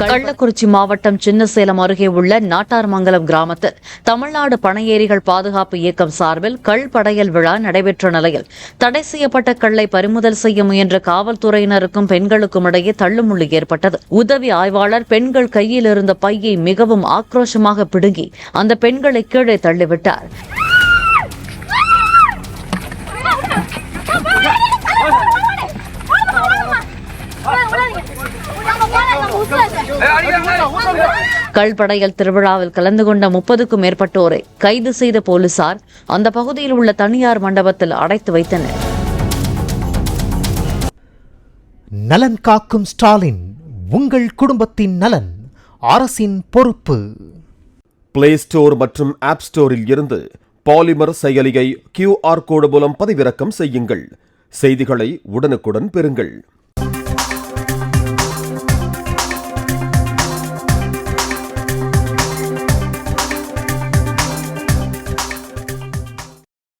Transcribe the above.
கள்ளக்குறிச்சி மாவட்டம் சின்னசேலம் அருகே உள்ள நாட்டார்மங்கலம் கிராமத்தில் தமிழ்நாடு பனையேரிகள் பாதுகாப்பு இயக்கம் சார்பில் கள் படையல் விழா நடைபெற்ற நிலையில் தடை செய்யப்பட்ட கல்லை பறிமுதல் செய்ய முயன்ற காவல்துறையினருக்கும் பெண்களுக்கும் இடையே தள்ளுமுள்ளு ஏற்பட்டது. உதவி ஆய்வாளர் பெண்கள் கையில் இருந்த பையை மிகவும் ஆக்ரோஷமாக பிடுங்கி அந்த பெண்களை கீழே தள்ளிவிட்டார். கள்படையல் திருவிழாவில் கலந்து கொண்ட முப்பதுக்கும் மேற்பட்டோரை கைது செய்த போலீசார் அந்த பகுதியில் உள்ள தனியார் மண்டபத்தில் அடைத்து வைத்தனர். நலன் காக்கும் ஸ்டாலின் உங்கள் குடும்பத்தின் நலன் அரசின் பொறுப்பு. பிளே ஸ்டோர் மற்றும் ஆப் ஸ்டோரில் இருந்து பாலிமர் செயலியை கியூஆர் கோடு மூலம் பதிவிறக்கம் செய்யுங்கள். செய்திகளை உடனுக்குடன் பெறுங்கள்.